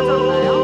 꺼졌나요?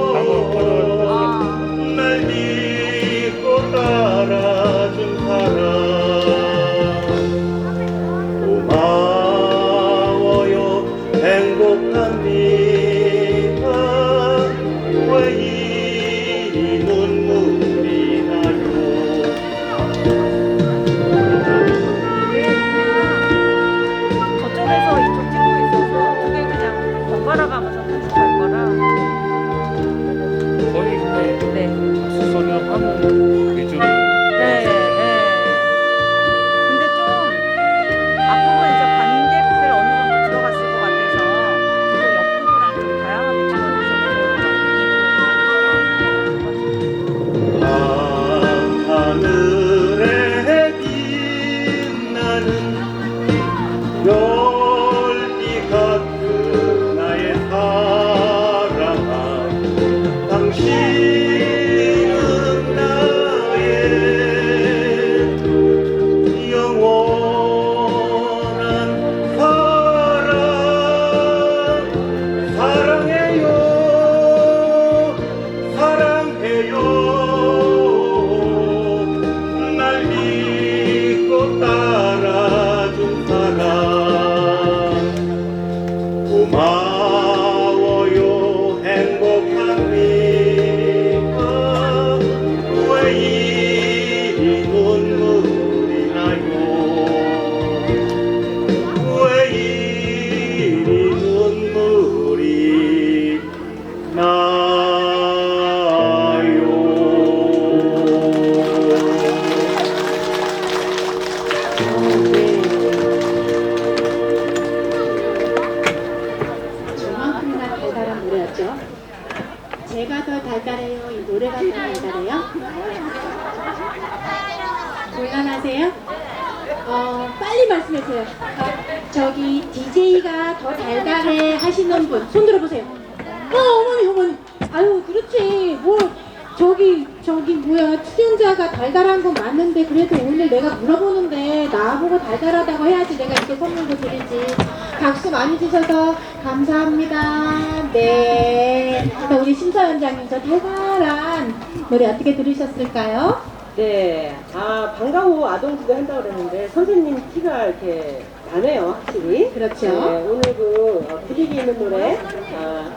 저 달달한 노래 어떻게 들으셨을까요? 네, 아 방과후 아동지도 한다고 그랬는데 선생님 티가 이렇게 나네요, 확실히. 그렇죠. 네, 오늘 그 어, 분위기 있는 노래, 아,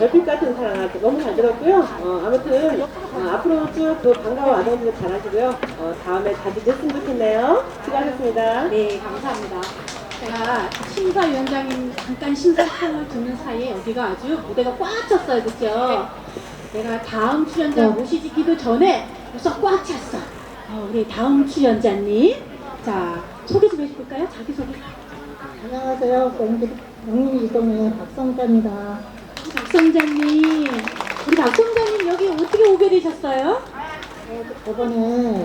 별빛 같은 사랑 너무 잘 들었고요. 어, 아무튼 어, 앞으로 쭉그 방과후 아동지도 잘하시고요. 어, 다음에 자주 뵀으면 좋겠네요. 수고하셨습니다. 네, 감사합니다. 제가 심사위원장님 잠깐 심사평을 듣는 사이에 여기가 아주 무대가 꽉 찼어요, 그죠? 내가 다음 출연자 모시기도 전에 벌써 꽉 찼어. 어, 우리 다음 출연자님. 자, 소개 좀 해줄까요? 자기 소개. 안녕하세요. 경기 영림 이동의 박성자입니다. 박성자님. 우리 박성자님 여기 어떻게 오게 되셨어요? 어, 저번에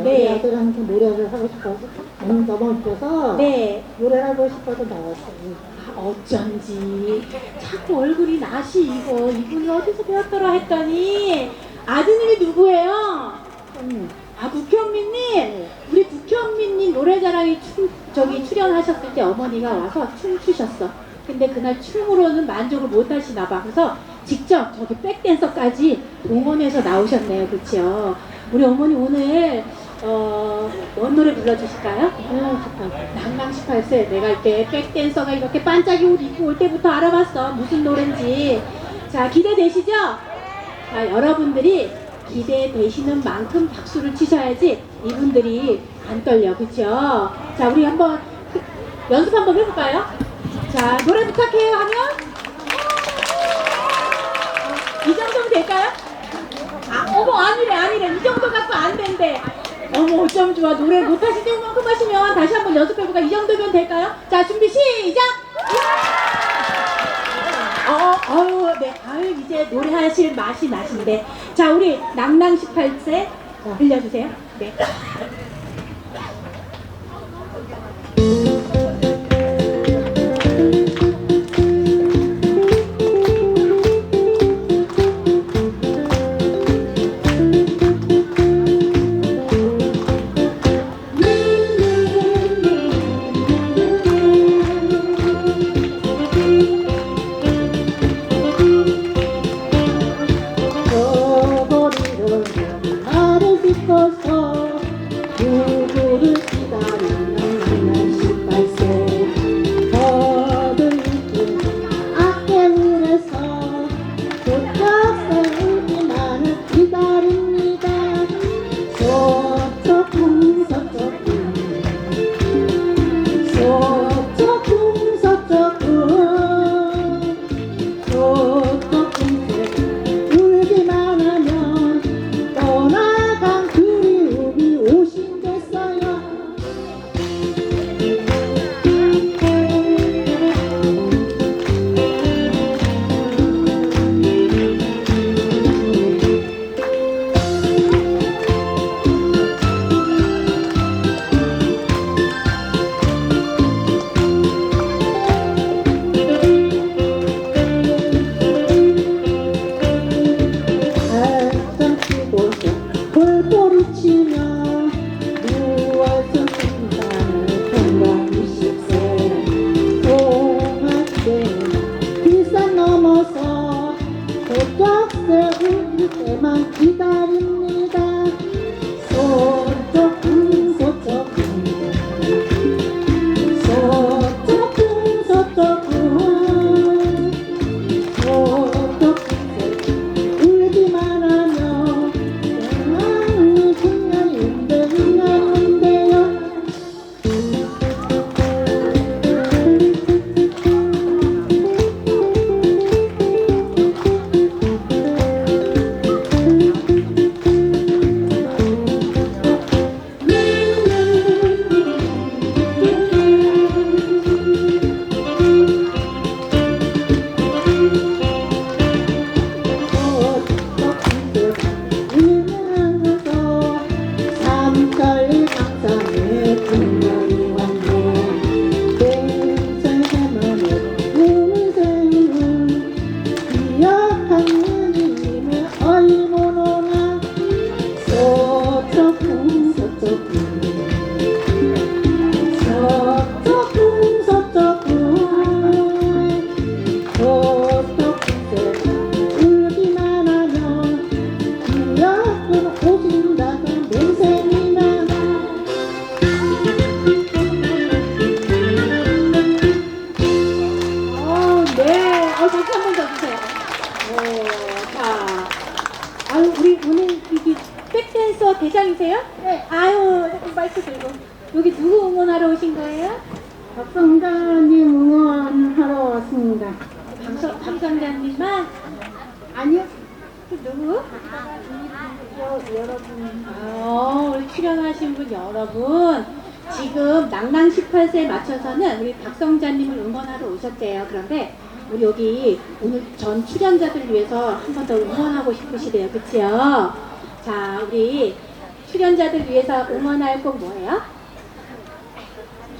네. 우리 아들한테 노래를 하고 싶어서 너무 넘어져서 네. 노래를 하고 싶어서 나왔어요. 아, 어쩐지. 자꾸 얼굴이 나시이고 이분이 어디서 배웠더라 했더니 아드님이 누구예요? 음, 아 국현민님? 우리 국현민님 노래자랑에 춤, 저기 출연하셨을 때 어머니가 와서 춤 추셨어. 근데 그날 춤으로는 만족을 못 하시나 봐. 그래서 직접 저기 백댄서까지 동원해서 나오셨네요. 그쵸 우리 어머니 오늘 어, 뭔 노래 불러주실까요? 낭낭 18세 내가 이렇게 백댄서가 이렇게 반짝이 옷 입고 올 때부터 알아봤어 무슨 노래인지 자 기대되시죠? 자 여러분들이 기대되시는 만큼 박수를 치셔야지 이분들이 안 떨려 그쵸? 자 우리 한번 그- 연습 한번 해볼까요? 자 노래 부탁해요 하면 이 정도면 될까요? 아 어머 아니래 아니래 이 정도 갖고 안 된대 어머 어쩜 좋아 노래 못하실 때만큼 하시면 다시 한번 연습해볼까 이 정도면 될까요? 자 준비 시작 어, 어유, 네, 아유, 이제 노래하실 맛이 나신데. 자, 우리 낭낭 18세 들려주세요. 네.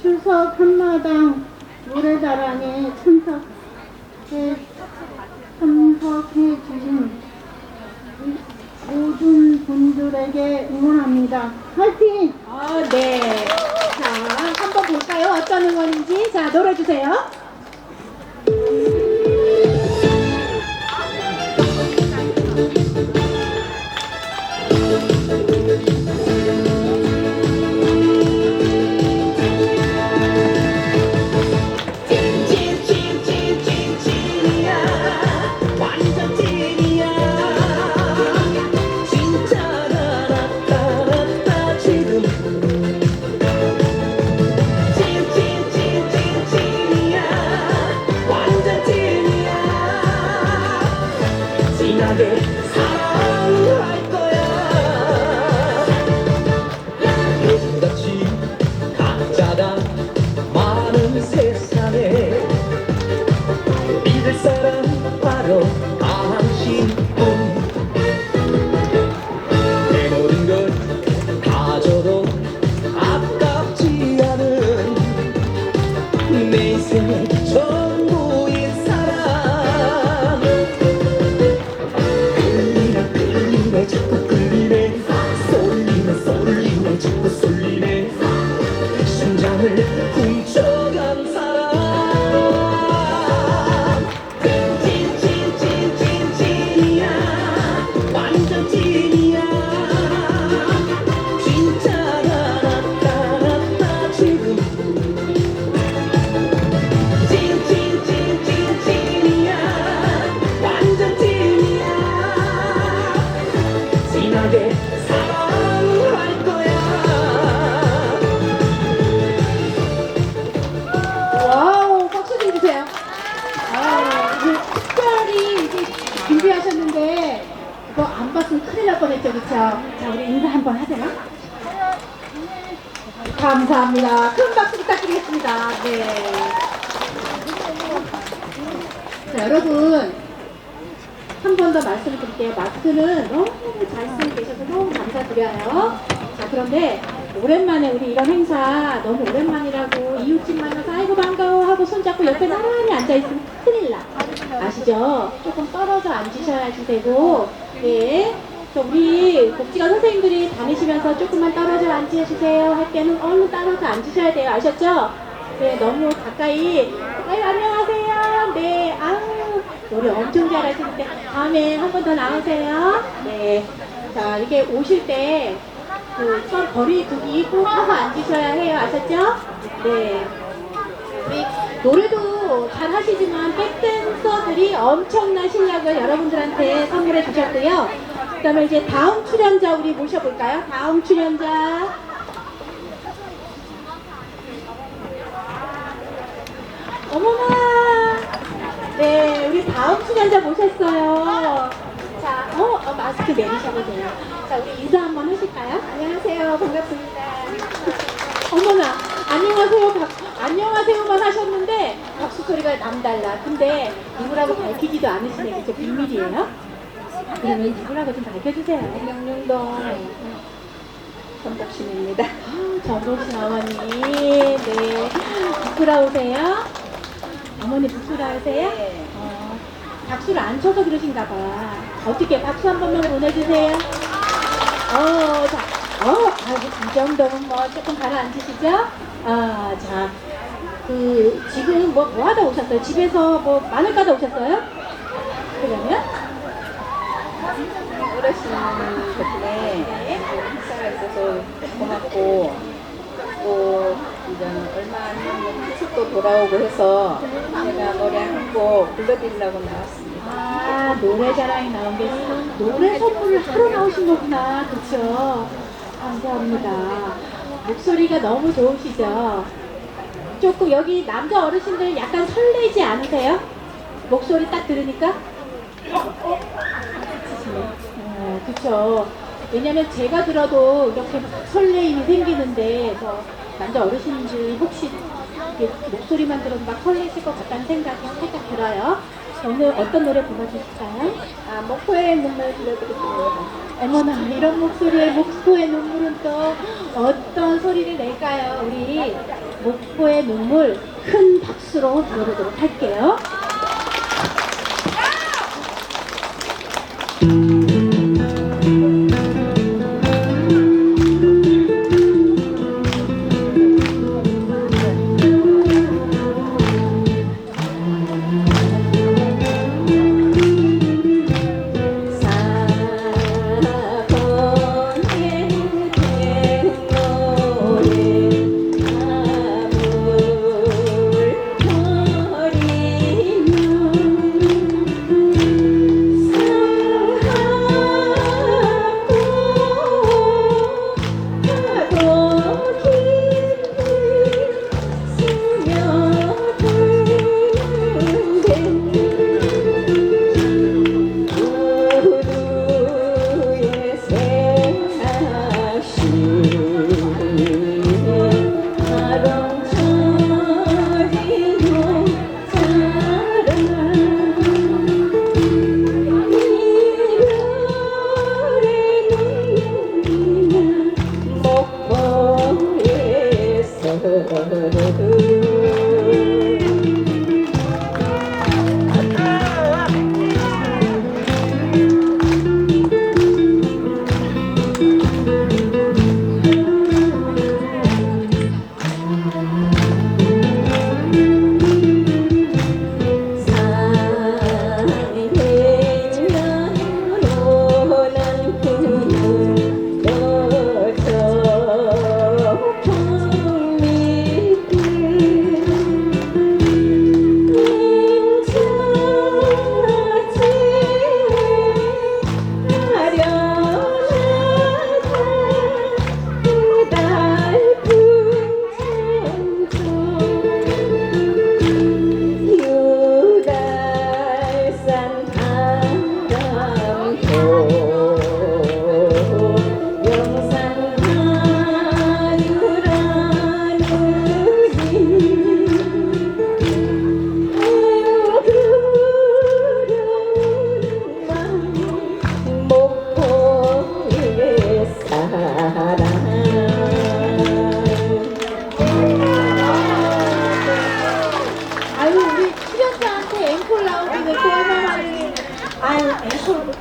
추석 한마당 노래자랑에 참석해, 참석해 주신 모든 분들에게 응원합니다. 화이팅! 어, 네. 자, 한번 볼까요? 어떤 응원인지. 자, 놀아주세요. 한번 하세요. 감사합니다. 큰 박수 부탁드리겠습니다. 네. 자, 여러분. 한 번 더 말씀을 드릴게요. 마스크는 너무 잘 쓰고 계셔서 너무 감사드려요. 자, 그런데 오랜만에 우리 이런 행사 너무 오랜만이라고 이웃집 만나서 아이고 반가워 하고 손잡고 옆에 나란히 앉아있으면 큰일 나. 아시죠? 조금 떨어져 앉으셔야지 되고, 네. 또 우리 복지관 선생님들이 다니시면서 조금만 떨어져 앉으세요 할 때는 얼른 떨어져 앉으셔야 돼요. 아셨죠? 네, 너무 가까이. 아유, 안녕하세요. 네, 아유, 노래 엄청 잘하시는데, 다음에 한 번 더 나오세요. 네. 자, 이게 오실 때, 그, 선 거리 두기 꼭 하고 앉으셔야 해요. 아셨죠? 네. 우리 노래도 잘 하시지만 백댄서들이 엄청난 실력을 여러분들한테 선물해 주셨고요. 그 다음에 이제 다음 출연자 우리 모셔볼까요? 다음 출연자. 어머나! 네, 우리 다음 출연자 모셨어요. 자, 어, 어, 마스크 내리셔도 돼요. 자, 우리 인사 한번 하실까요? 안녕하세요. 반갑습니다. 어머나, 안녕하세요. 박, 안녕하세요만 하셨는데 박수 소리가 남달라. 근데 누구라고 밝히지도 않으시네. 그죠? 비밀이에요? 그러면 누구라고 좀 밝혀주세요. 명륜동 전복심입니다. 전복심 어머니. 네. 부끄러우세요? 어머니 부끄러우세요? 어, 박수를 안 쳐서 그러신가 봐. 어떻게 박수 한 번만 보내주세요. 어, 자, 어, 아이고, 이 정도면 뭐 조금 가라앉으시죠? 아, 자, 그, 지금 뭐, 뭐 하다 오셨어요? 집에서 뭐, 마늘 까다 오셨어요? 그러면? 어르신 덕분에 네. 식사가 있어서 고맙고 또 이제는 얼마 안 되면 추석도 돌아오고 해서 제가 노래 한곡 불러드리려고 나왔습니다. 아, 노래 자랑이 나온 게 노래 선물을 하러 나오신 거구나. 그쵸? 감사합니다. 목소리가 너무 좋으시죠? 조금 여기 남자 어르신들 약간 설레지 않으세요? 목소리 딱 들으니까? 어, 그쵸. 왜냐면 제가 들어도 이렇게 막 설레임이 생기는데, 저 남자 어르신들 혹시 이렇게 목소리만 들어도 막 설레실 것 같다는 생각이 살짝 들어요. 오늘 어떤 노래 불러주실까요? 아, 목포의 눈물 들려드리겠습니다. 어머나, 이런 목소리에 목포의 눈물은 또 어떤 소리를 낼까요? 우리 목포의 눈물 큰 박수로 들어보도록 할게요. 앵콜을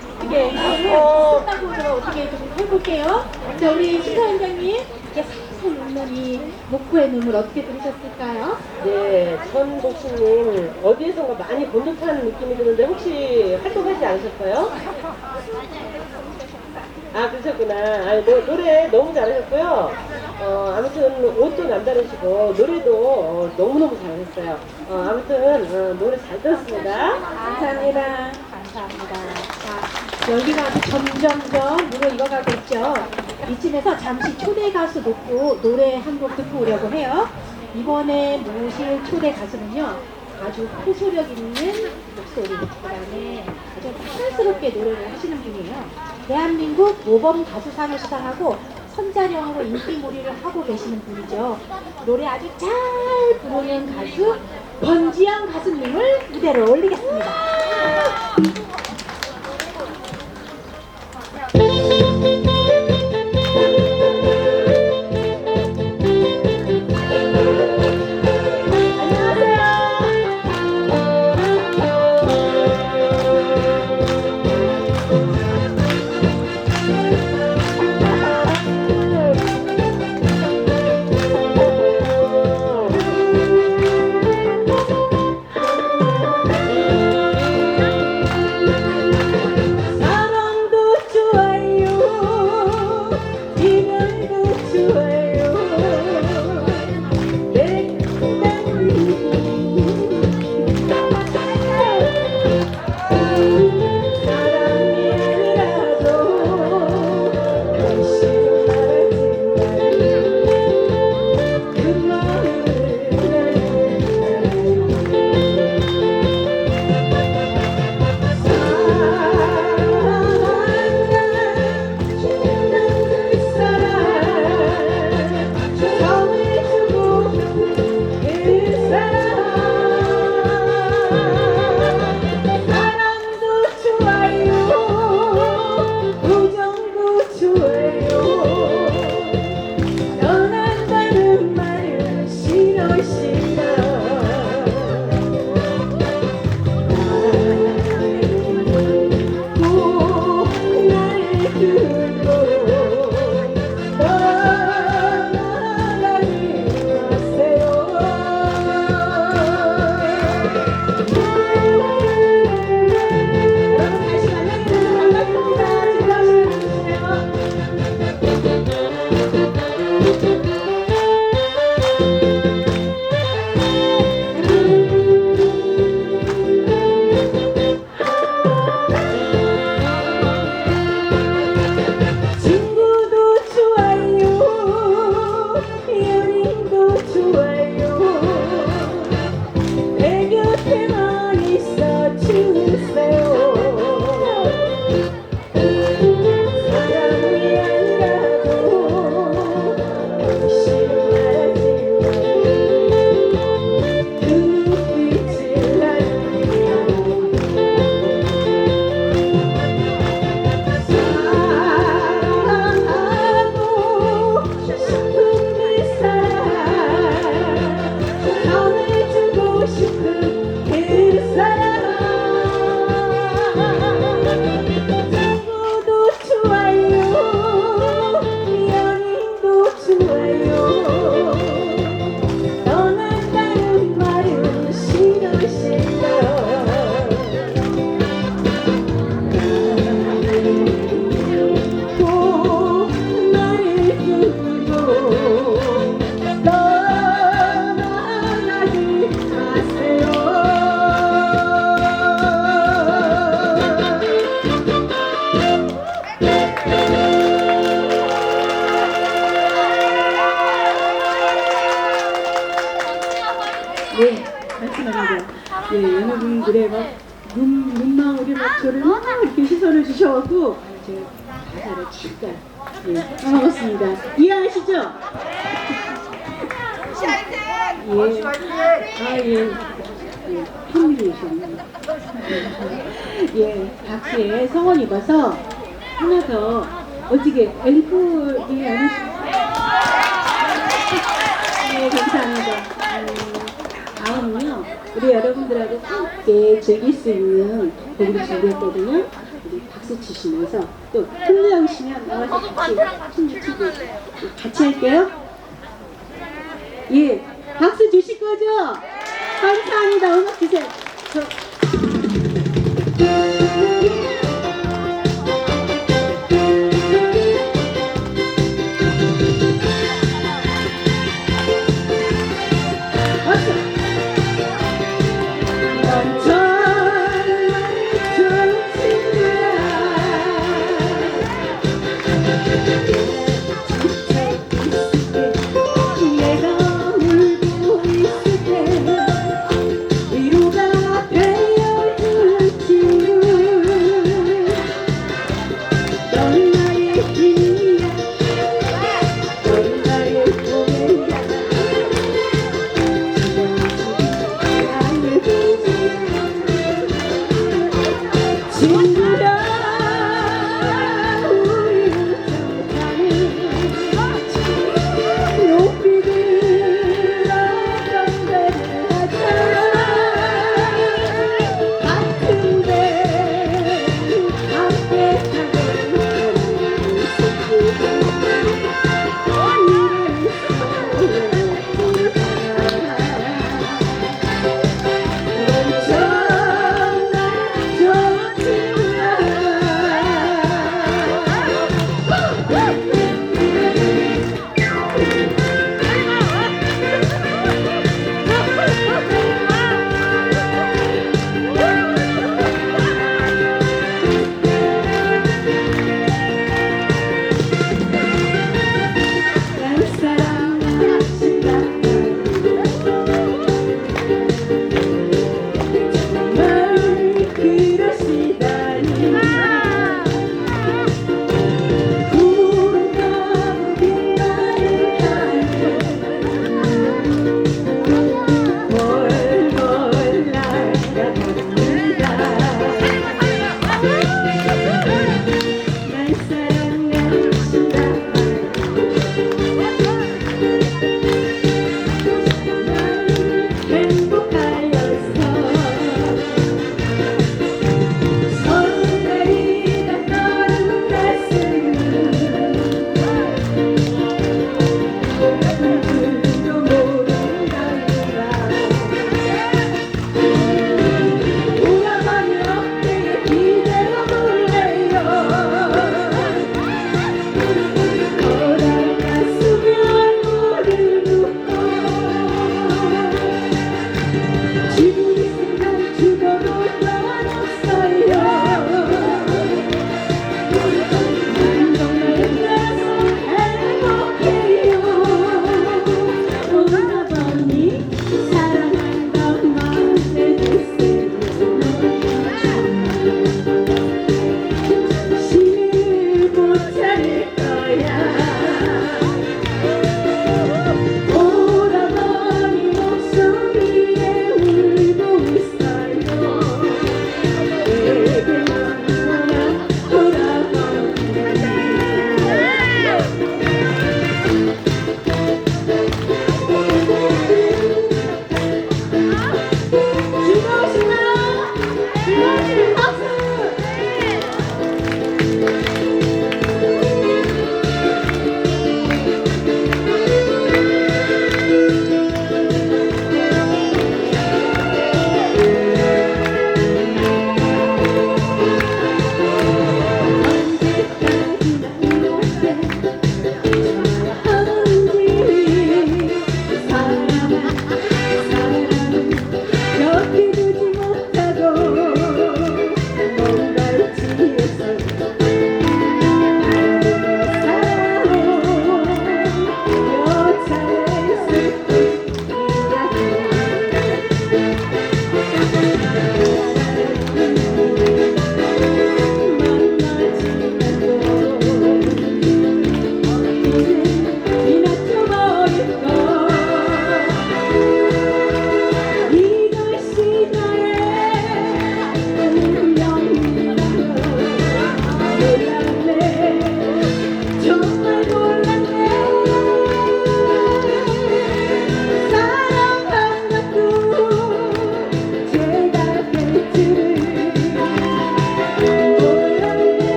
끝나고 제가 어떻게 좀 해볼게요. 자, 우리 시사위원장님, 이게 살살 웃는 이 목포의 눈물 어떻게 들으셨을까요? 네, 전 목수님 어디에선가 많이 본 듯한 느낌이 드는데 혹시 활동하지 않으셨어요? 아 그러셨구나. 아, 노, 노래 너무 잘하셨고요. 어, 아무튼 옷도 남다르시고 노래도 어, 너무너무 잘하셨어요. 어, 아무튼 어, 노래 잘 들었습니다. 감사합니다. 감사합니다. 자, 여기가 아주 점점점 무르익어가고 있죠. 이쯤에서 잠시 초대 가수 놓고 노래 한 곡 듣고 오려고 해요. 이번에 모실 초대 가수는요. 아주 호소력 있는 목소리, 그 다음에 아주 촌스럽게 노래를 하시는 분이에요. 대한민국 모범 가수상을 수상하고 선자령으로 인기몰이를 하고 계시는 분이죠. 노래 아주 잘 부르는 가수 권지영 가수님을 무대로 올리겠습니다. 감사합니다. 이해하시죠? 예. 예. 아, 예. 예. 한민이셨네요. 예. 박씨의 성원 입어서 하나 더 어떻게 엘프에 아니시 네, 감사합니다. 음, 다음은요, 우리 여러분들하고 함께 즐길 수 있는 곡을 준비했거든요. 박수 치시면서 또 흥미하시면 나와서 같이 춤을 추고 같이 할게요. 예, 박수 주실 거죠? 감사합니다. 음악 주세요. 저...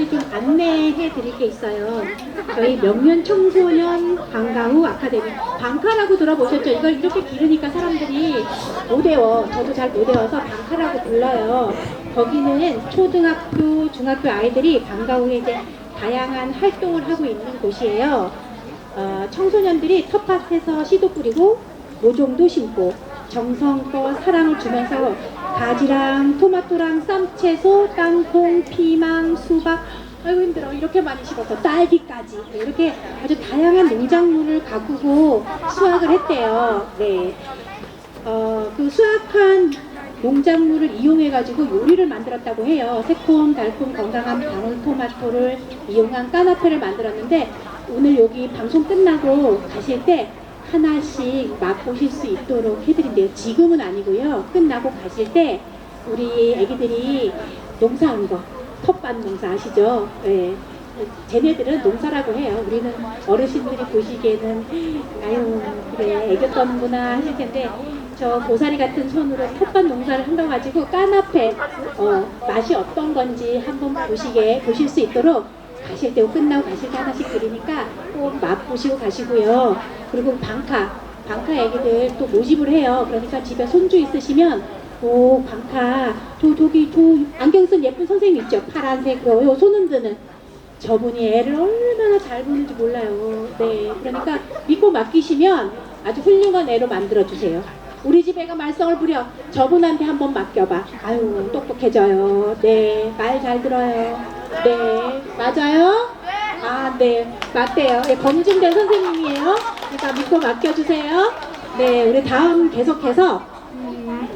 한 가지 좀 안내해 드릴 게 있어요. 저희 명륜 청소년 방과후 아카데미 방카라고 들어보셨죠? 이걸 이렇게 기르니까 사람들이 못 외워. 저도 잘 못 외워서 방카라고 불러요. 거기는 초등학교, 중학교 아이들이 방과후에 이제 다양한 활동을 하고 있는 곳이에요. 어, 청소년들이 텃밭에서 씨도 뿌리고 모종도 심고 정성껏 사랑을 주면서 가지랑 토마토랑 쌈채소, 땅콩, 피망, 수박 아이고 힘들어 이렇게 많이 심어서 딸기까지 이렇게 아주 다양한 농작물을 가꾸고 수확을 했대요. 네. 어, 그 수확한 농작물을 이용해가지고 요리를 만들었다고 해요. 새콤, 달콤, 건강한 방울 토마토를 이용한 까나페를 만들었는데 오늘 여기 방송 끝나고 가실 때 하나씩 맛보실 수 있도록 해드린대요. 지금은 아니고요. 끝나고 가실 때 우리 애기들이 농사한 거, 텃밭 농사 아시죠? 예. 쟤네들은 농사라고 해요. 우리는 어르신들이 보시기에는 아유 그래 애교 떠는구나 하실 텐데 저 고사리 같은 손으로 텃밭 농사를 한 거 가지고 까나페 어, 맛이 어떤 건지 한번 보시게 보실 수 있도록 가실 때 끝나고 가실 때 하나씩 드리니까 꼭 맛보시고 가시고요. 그리고 방카 방카 애기들 또 모집을 해요. 그러니까 집에 손주 있으시면 오 방카 저 저기 저 안경 쓴 예쁜 선생님 있죠? 파란색 요, 요손 흔드는 저분이 애를 얼마나 잘 보는지 몰라요. 네. 그러니까 믿고 맡기시면 아주 훌륭한 애로 만들어 주세요. 우리 집 애가 말썽을 부려. 저분한테 한번 맡겨봐. 아유, 똑똑해져요. 네. 말 잘 들어요. 네. 맞아요? 아, 네. 맞대요. 네, 검증된 선생님이에요. 그러니까 믿고 맡겨주세요. 네. 우리 다음 계속해서, 음,